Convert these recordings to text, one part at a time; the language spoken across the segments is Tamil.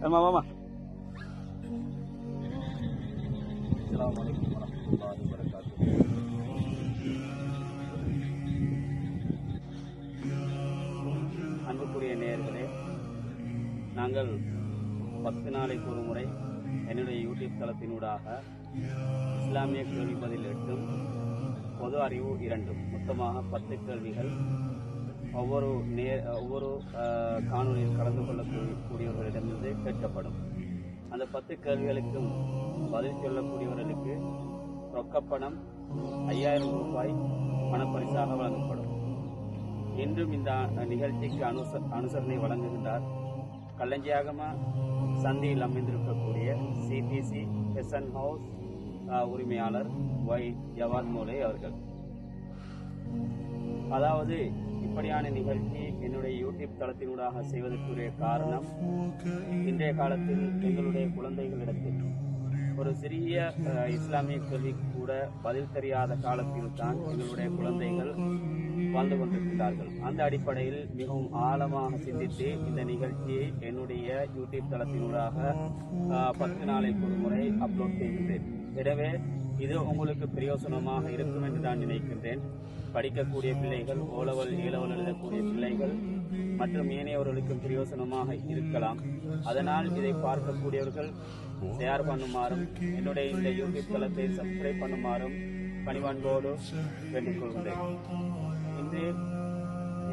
ஆமா மாமா அன்புக்குரிய நேயர்களே நாங்கள் பத்து நாளைக்கு ஒரு முறை என்னுடைய யூடியூப் தளத்தினூடாக இஸ்லாமிய கேள்வி பதில் எட்டும் பொது அறிவு இரண்டும் மொத்தமாக பத்து கேள்விகள் ஒவ்வொரு நே ஒவ்வொரு காணொலியில் கலந்து கொள்ளக்கூடியவர்களிடமிருந்து கேட்கப்படும். அந்த பத்து கேள்விகளுக்கும் பதில் சொல்லக்கூடியவர்களுக்கு ரொக்கப்பணம் ஐயாயிரம் ரூபாய் பணப்பரிசாக வழங்கப்படும். இன்றும் இந்த நிகழ்ச்சிக்கு அனுச அனுசரணை வழங்குகின்றார் கல்லஞ்சியாகமா சந்தியில் அமைந்திருக்கக்கூடிய சிபிசி பெசன் ஹவுஸ் உரிமையாளர் ஒய் ஜவாத் மோலே அவர்கள். அதாவது இப்படியான நிகழ்ச்சி என்னுடைய யூடியூப் தளத்தினூடாக செய்வதற்குரிய காரணம் இன்றைய காலத்தில் எங்களுடைய குழந்தைகளிடத்தில். ஒரு சிறிய இஸ்லாமிய கேள்வி கூட பதில் தெரியாத காலத்தில் தான் எங்களுடைய குழந்தைகள் வாழ்ந்து கொண்டிருக்கிறார்கள். அந்த அடிப்படையில் மிகவும் ஆழமாக சிந்தித்து இந்த நிகழ்ச்சியை என்னுடைய யூடியூப் தளத்தினூடாக பத்து நாளைக்கு ஒரு முறை அப்லோட் செய்கின்றேன். எனவே இது உங்களுக்கு பிரயோசனமாக இருக்கும் என்று நான் நினைக்கின்றேன். படிக்கக்கூடிய பிள்ளைகள் ஓலவல் ஈழவல் எழுதக்கூடிய பிள்ளைகள் மற்றும் ஏனையவர்களுக்கும் பிரயோசனமாக இருக்கலாம். அதனால் இதை பார்க்கக்கூடியவர்கள் ஷேர் பண்ணுமாறும் என்னுடைய இந்த யூடியூப் தளத்தை சப்ஸ்கிரைப் பண்ணுமாறும் பணிவன்போடு வேண்டிக்கொள்கிறேன் இன்று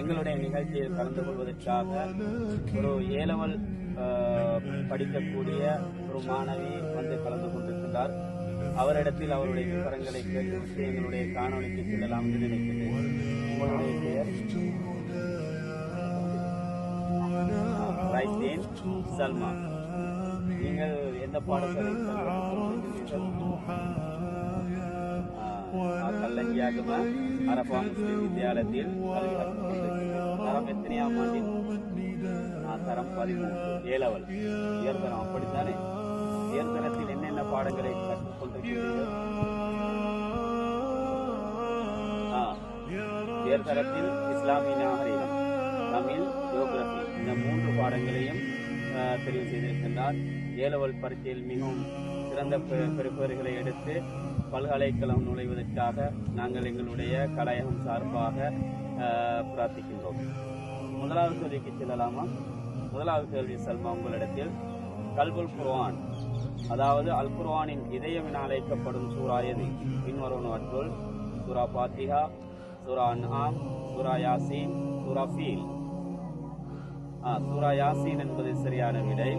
எங்களுடைய நிகழ்ச்சியில் கலந்து கொள்வதற்காக ஒரு ஏலவல் படிக்கக்கூடிய ஒரு மாணவி வந்து கலந்து கொண்டிருக்கிறார் அவரிடத்தில் அவருடைய விவரங்களை கேட்டுவிட்டு எங்களுடைய காணொலிக்கு செல்லலாம் என்று நினைக்கிறேன் உங்களுடைய பெயர்? ரைசேன் சல்மா நீங்கள் எந்த பாடசாலையில் கல்லஞ்சியாகம அரபா முஸ்லிம் வித்தியாலயத்தில் கல்வி தரம் எத்தனையாம் ஆண்டில் நான் தரம் பதிமூன்று உயர்தரம். அப்படித்தானே? உயர்தரத்தில். பாடங்களை கற்றுக்கொண்டிருக்கிறீர்கள் உயர்தரத்தில் இஸ்லாமிய நாகரிகம் தமிழ் ஜியோகிரபி இந்த மூன்று பாடங்களையும் தெரிவு செய்திருக்கின்றார். ஏலவல் பரீட்சையில் மிகவும் சிறந்த பெறுபவர்களை எடுத்து பல்கலைக்கழகம் நுழைவதற்காக நாங்கள் எங்களுடைய கலையகம் சார்பாக பிரார்த்திக்கின்றோம். முதலாவது கேள்விக்கு செல்லலாமா? முதலாவது கேள்வி சல்மா உங்களிடத்தில். கல்புல் குர்வான் அதாவது அல் குர்வானின் இதயம் என அழைக்கப்படும் சூரா எது? பின்வருவனவற்றுள் சூரா பாத்திஹா சூரா அன்ஹாம் சூரா யாசீன் சூரா ஃபீல். சூரா யாசீன் என்பது சரியான விடை.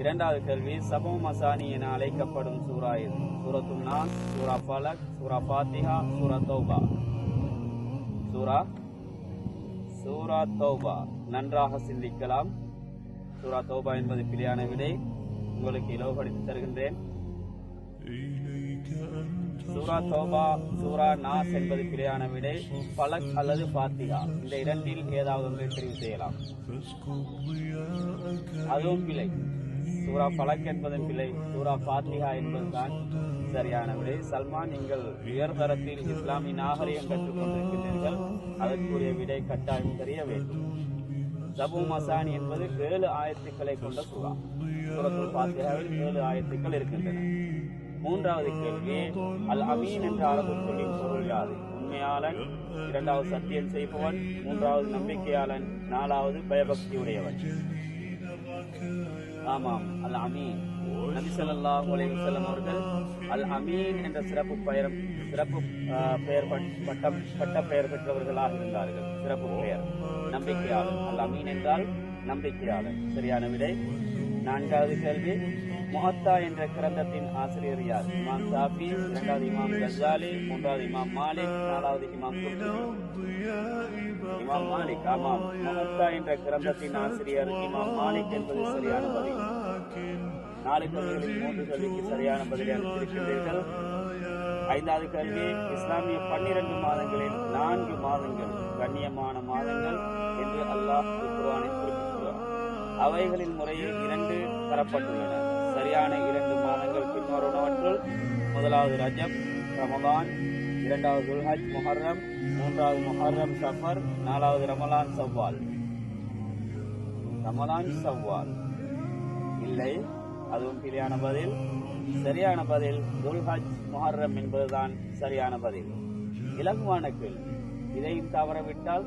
இரண்டாவது கேள்வி சபோ மசானி என அழைக்கப்படும் சூரா எது? சூரத்துல் நாஸ் சூரா பலக் சூரா பாத்திஹா சூரா தௌபா. சூரா? சூரா தௌபா. நன்றாக சிந்திக்கலாம். சூரா தௌபா என்பது பிழையான விடை. உங்களுக்கு இலவுபடுத்தி தருகின்றேன். சூரா தௌபா சூரா நாஸ் என்பது பிழையான விடை. பலக் அல்லது பாத்திகா இந்த இரண்டில் ஏதாவது ஒன்றை தெரிவு செய்யலாம். அதுவும் பிழை. சூரா பலக் என்பதும் பிழை. சூரா பாத்திகா என்பதுதான் சரியான விடை. சல்மான் நீங்கள் உயர்தரத்தில் இஸ்லாமிய நாகரிகம் கற்றுக் கொண்டிருக்கிறீர்கள் அதற்குரிய விடை கட்டாயம் தெரிய வேண்டும். ஜபு மசானி என்பது ஏழு ஆயத்துக்களை கொண்ட சூறா சூரத்துல் பாத்திராவில் ஏழு ஆயத்துக்கள் இருக்கின்றன. மூன்றாவது கேள்வி அல் அமீன் என்ற அரபு சொல்லின் பொருள் யாது? உண்மையாளன் இரண்டாவது சத்தியம் செய்பவன் மூன்றாவது நம்பிக்கையாளன் நாலாவது பயபக்தி உடையவன் ஆமாம் அல் அமீன் நபி ஸல்லல்லாஹு அலைஹி செல்லம் அவர்கள் அல் அமீன் என்ற சிறப்பு பெயர் சிறப்பு பெயர் பட்டம் பட்ட பெயர் பெற்றவர்களாக இருந்தார்கள். சிறப்பு பெயர். நம்பிக்கையாளர். அல் அமீன் என்றால் நம்பிக்கையாளர். சரியான விடை? நான்காவது கேள்வி. முஹத்தா என்ற கிரந்தத்தின் ஆசிரியர் யார்? இமாம் சாஃபி இரண்டாவது இமாம் கசாலி மூன்றாவது இமாம் மாலிக் நாலாவது இமாம் இமாம் மாலிக் ஆமாம். முஹத்தா என்ற கிரந்தத்தின் ஆசிரியர் இமாம் மாலிக் என்பது சரியான பதில். நாலு கேள்விகளில் மூன்று கேள்விக்கு சரியான பதிலை அளித்திருக்கின்றீர்கள் ஐந்தாவது கல்வி இஸ்லாமிய பன்னிரண்டு மாதங்களில் நான்கு மாதங்கள் கண்ணியமான மாதங்கள் என்று அல்லாஹ் குர்ஆனில் அவைகளின் முறையில் இரண்டு தரப்பட்டுள்ளன. சரியான இரண்டு மாதங்கள் பின்வருவனவற்றுள் முதலாவது ரஜப் ரமலான் இரண்டாவது துல்ஹஜ் முஹர்ரம் மூன்றாவது முஹர்ரம் சஃபர் நாலாவது ரமலான் சவ்வால். ரமலான் சவ்வால். இல்லை அதுவும் பிழையான பதில். சரியான பதில் துல்ஹஜ் முஹர்ரம் என்பதுதான் சரியான பதில். இலகுவான கேள்வி இதையும் தவறவிட்டால்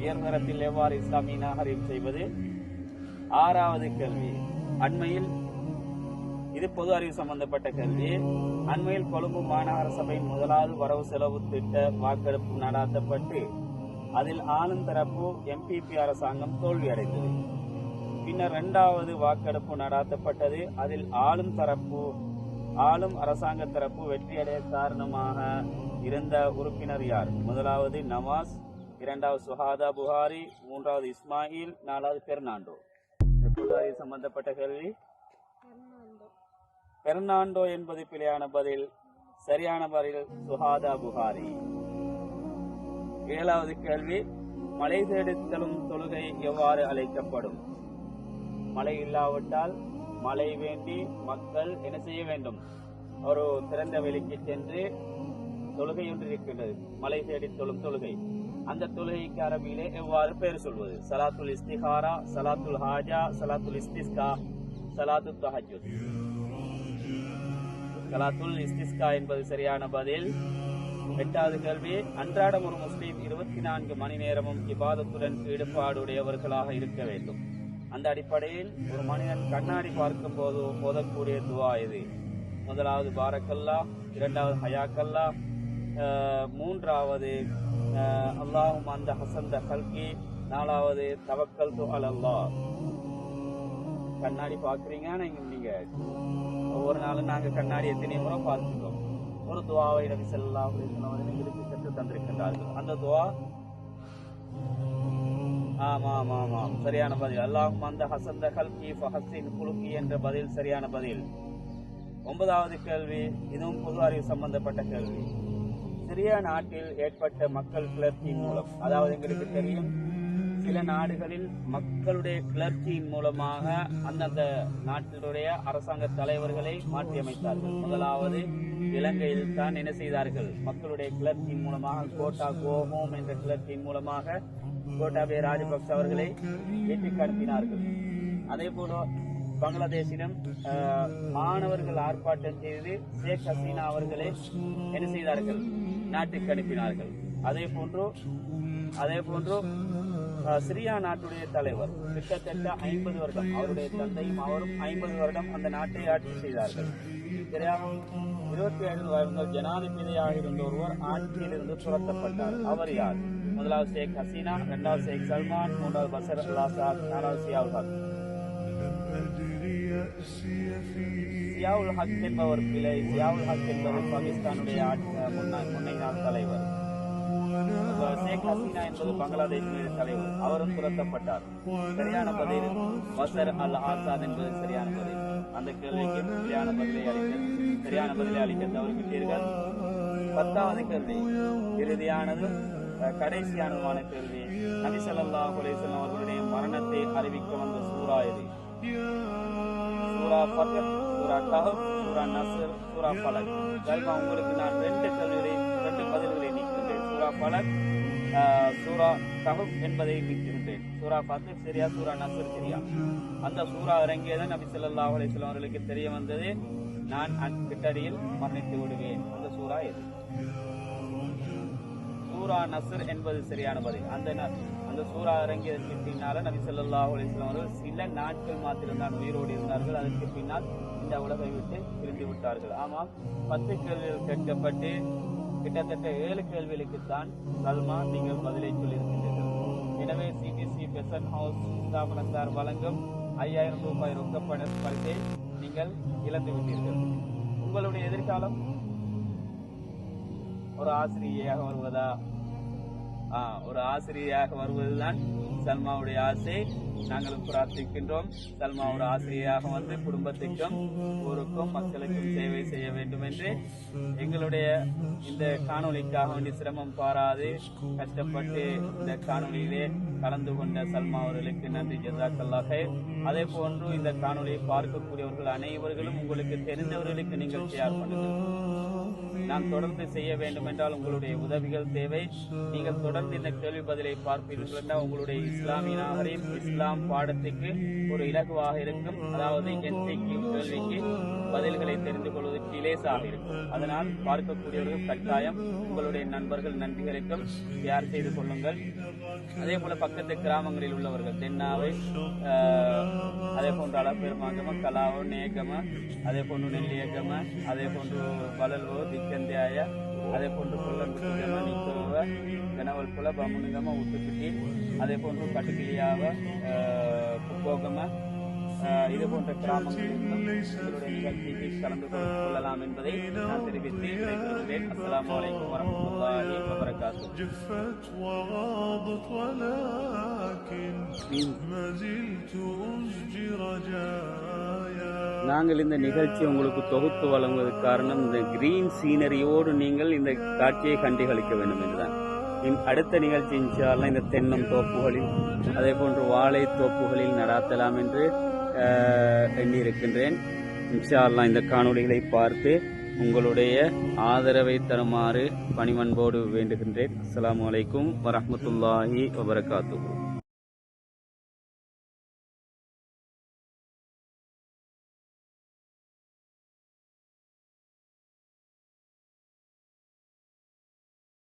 உயர்தரத்தில் எவ்வாறு இஸ்லாமிய நாகரிகம் செய்வது? ஆறாவது கேள்வி. அண்மையில் இது பொது அறிவு சம்பந்தப்பட்ட கேள்வி. அண்மையில் கொழும்பு மாநகர சபையின் முதலாவது வரவு செலவு திட்ட வாக்கெடுப்பு நடாத்தப்பட்டு அதில் ஆளும் தரப்பு எம்பிபி அரசாங்கம் தோல்வியடைந்தது. பின்னர் இரண்டாவது வாக்கெடுப்பு நடாத்தப்பட்டது. அதில் ஆளும் தரப்பு ஆளும் அரசாங்க தரப்பு வெற்றியடைய காரணமாக இருந்த உறுப்பினர் யார்? முதலாவது நவாஸ் இரண்டாவது சுஹாதா புகாரி மூன்றாவது இஸ்மாயில் நாலாவது பெர்னாண்டோ. அறிவு சம்பந்தப்பட்ட கேள்வி பெர்னாண்டோ என்பது பிழையான பதில் சரியான பதில் சுஹாதா புகாரி. ஏழாவது கேள்வி மலை தேடித்தலும் தொழுகை எவ்வாறு அழைக்கப்படும்? மழை இல்லாவிட்டால் மழை வேண்டி மக்கள் என்ன செய்ய வேண்டும்? ஒரு திறந்த வெளிக்கு சென்று தொழுகை ஒன்று இருக்கின்றது. மலை தேடி தொழும் தொழுகை. அந்த தொழுகைக்கு அரபியிலே எவ்வாறு பெயர் சொல்வது? சலாத்துல் இஸ்திஹாரா சலாத்துல் ஹாஜா சலாத்துல் இஸ்திஸ்கா சலாத்து தஹஜுத் சலாத்துல் இஸ்திஸ்கா என்பது சரியான பதில். எட்டாவது கேள்வி அன்றாடம் ஒரு முஸ்லீம் இருபத்தி நான்கு மணி நேரமும் இபாதத்துடன் ஈடுபாடுடையவர்களாக இருக்க வேண்டும். அந்த அடிப்படையில் ஒரு மனிதன் கண்ணாடி பார்க்கும் போது போதக்கூடிய துவா இது. முதலாவது பாரக்கல்லா இரண்டாவது ஹயாக்கல்லா மூன்றாவது அல்லாஹும் அந்த ஹசந்த ஹல்கி நாலாவது தவக்கல் து அலல்லாஹ். கண்ணாடி பாக்குறீங்க? நீங்க நீங்கள் ஒவ்வொரு நாளும் நாங்க கண்ணாடி எத்தனை முறை பார்த்துட்டோம். ஒரு துவாவை நபி ஸல்லல்லாஹு எங்களுக்கு கற்று தந்திருக்கின்றார்கள். அந்த துவா? ஆமா ஆமா ஆமா சரியான பதில். அல்லாஹும் அந்த ஹசந்த கல்கி ஃபஹசின் குலுக்கி என்ற பதில் சரியான பதில். ஒன்பதாவது கேள்வி இதுவும் பொது அறிவு சம்பந்தப்பட்ட கேள்வி. சிறிய நாட்டில் ஏற்பட்ட மக்கள் கிளர்ச்சியின் மூலம் அதாவது எங்களுக்கு தெரியும் சில நாடுகளில் மக்களுடைய கிளர்ச்சியின் மூலமாக அந்தந்த நாட்டினுடைய அரசாங்க தலைவர்களை மாற்றியமைத்தார்கள். முதலாவது இலங்கையில் தான் என்ன செய்தார்கள்? மக்களுடைய கிளர்ச்சியின் மூலமாக கோட்டா கோஹோம் என்ற கிளர்ச்சியின் மூலமாக கோட்டாபே ராஜபக்ச அவர்களை ஏற்றி அனுப்பினார்கள். அதே போல பங்களாதேஷிடம் மாணவர்கள் ஆர்ப்பாட்டம் செய்து ஷேக் ஹசீனா அவர்களை என்ன செய்தார்கள்? நாட்டுக்கு அனுப்பினார்கள் அதே போன்று அதே போன்று சிரியா நாட்டுடைய தலைவர் கிட்டத்தட்ட ஐம்பது வருடம் அவருடைய தந்தையும் அவரும் ஐம்பது வருடம் அந்த நாட்டை ஆட்சி செய்தார்கள். இருபத்தி ஐந்து வருடங்கள் ஜனாதிபதியாக இருந்த ஒருவர் ஆட்சியிலிருந்து துரத்தப்பட்டார் அவர் யார்? முதலாவது ஷேக் ஹசீனா இரண்டாவது ஷேக் சல்மான் மூன்றாவது பசர் அல்லாசாத் நாலாவது சியாவுல் சியாவுல் ஹக் என்பவர் பிழை சியாவுல் ஹக் என்பவர் பாகிஸ்தானுடைய ஆட்சி- முன்னாள் முன்னாள் தலைவர். ஷேக் ஹசீனா என்பது பங்களாதேஷின் தலைவர். அவரும் துரத்தப்பட்டார் சரியான பதில் வசர் அல் ஆசாத் என்பது சரியான பதில். அந்த கேள்விக்கு சரியான பதிலை அளிக்க சரியான பதிலை அளிக்க தவறிவிட்டீர்கள் பத்தாவது கேள்வி இறுதியானது கடைசியானதுமான கேள்வி. நபி ஸல்லல்லாஹு அலைஹி அவர்களுடைய மரணத்தை அறிவிக்க வந்த சூறா இது சூறா பக்கத்து சூரா கஹப் சூரா நசர் சூரா பலக் கல்வா உங்களுக்கு நான் ரெண்டு கேள்விகளை ரெண்டு பதில்களை நீக்கின்றேன் சூரா பலக் சூரா கஹப் என்பதை நீக்கின்றேன் சூரா பத்து சரியா சூரா நசர் சரியா அந்த சூரா இறங்கியதன் நபி ஸல்லல்லாஹு அலைஹி அவர்களுக்கு தெரிய வந்தது. நான் அக்கிட்டடியில் மரணித்து விடுவேன். அந்த சூரா எது? சூரா நசர் என்பது சரியான பதில். அந்த அந்த சூறா இறங்கியதற்கு பின்னால நபி ஸல்லல்லாஹு அலைஹி அவர்கள் சில நாட்கள் மாத்திரம்தான் உயிரோடு இருந்தார்கள். அதற்கு பின்னால் இந்த உலகை விட்டு பிரிந்து விட்டார்கள். ஆமாம் பத்து கேள்விகள் கேட்கப்பட்டு கிட்டத்தட்ட ஏழு கேள்விகளுக்குத்தான் சல்மா நீங்கள் பதிலை சொல்லியிருக்கின்றீர்கள். எனவே சிபிசி பெசன் ஹவுஸ் ஸ்தாபனத்தார் வழங்கும் ஐயாயிரம் ரூபாய் ரொக்கப்பண பரிசை நீங்கள் இழந்து விட்டீர்கள். உங்களுடைய எதிர்காலம் ஒரு ஆசிரியையாக வருவதா? ஒரு ஆசிரியராக வருவதுதான் சல்மாவுடைய ஆசை. நாங்களும் பிரார்த்திக்கின்றோம். சல்மா ஒரு ஆசிரியராக வந்து குடும்பத்துக்கும் ஊருக்கும் மக்களுக்கும் சேவை செய்ய வேண்டும் என்று எங்களுடைய இந்த காணொளிக்காக வேண்டி சிரமம் பாராது கஷ்டப்பட்டு இந்த காணொலியிலே கலந்து கொண்ட சல்மா அவர்களுக்கு நன்றி. ஜசாக்கல்லாக அதே போன்று இந்த காணொலியை பார்க்கக்கூடியவர்கள் அனைவர்களும் உங்களுக்கு தெரிந்தவர்களுக்கு நீங்கள் ஷேர் பண்ணுங்கள். நான் தொடர்ந்து செய்ய வேண்டும் என்றால் உங்களுடைய உதவிகள் தேவை. நீங்கள் தொடர்ந்து இந்த கேள்வி பதிலை பார்ப்பீர்கள் என்றால் உங்களுடைய இஸ்லாமிய நாகரிகம் இஸ்லாம் பாடத்துக்கு ஒரு இலகுவாக இருக்கும். அதாவது என்சிக்கு கேள்விக்கு பதில்களை தெரிந்து கொள்வதற்கு இலேசாக இருக்கும். அதனால் பார்க்கக்கூடியவர்கள் கட்டாயம் உங்களுடைய நண்பர்கள் நண்பிகளுக்கும் ஷேர் செய்து கொள்ளுங்கள். அதே போல பக்கத்து கிராமங்களில் உள்ளவர்கள் தென்னாவை அதே போன்று அளப்பெருமாங்கம கலாவோ நேகம அதே போன்று நெல்லியகம அதே போன்று வளல்வோ திக்கந்தியாய அதே போன்று கொல்லம்புத்திகம நிக்கோவ கனவல் குல பமுனுகம உத்துப்பிட்டி அதே போன்று கட்டுக்கிளியாவ புக்கோகம இது போன்ற நாங்கள் இந்த நிகழ்ச்சி உங்களுக்கு தொகுத்து வழங்குவது காரணம் இந்த கிரீன் சீனரியோடு நீங்கள் இந்த காட்சியை கண்டுகளிக்க வேண்டும் என்றுதான். அடுத்த நிகழ்ச்சி இன்ஷால்லாம் இந்த தென்னம் தோப்புகளில் அதே போன்று வாழை தோப்புகளில் நடாத்தலாம் என்று எண்ணியிருக்கின்றேன். இன்ஷா இந்த காணொளிகளை பார்த்து உங்களுடைய ஆதரவை தருமாறு பணிவன்போடு வேண்டுகின்றேன். அஸ்லாம் அலைக்கும் வரமத்துல்லாஹி வபரகாத்து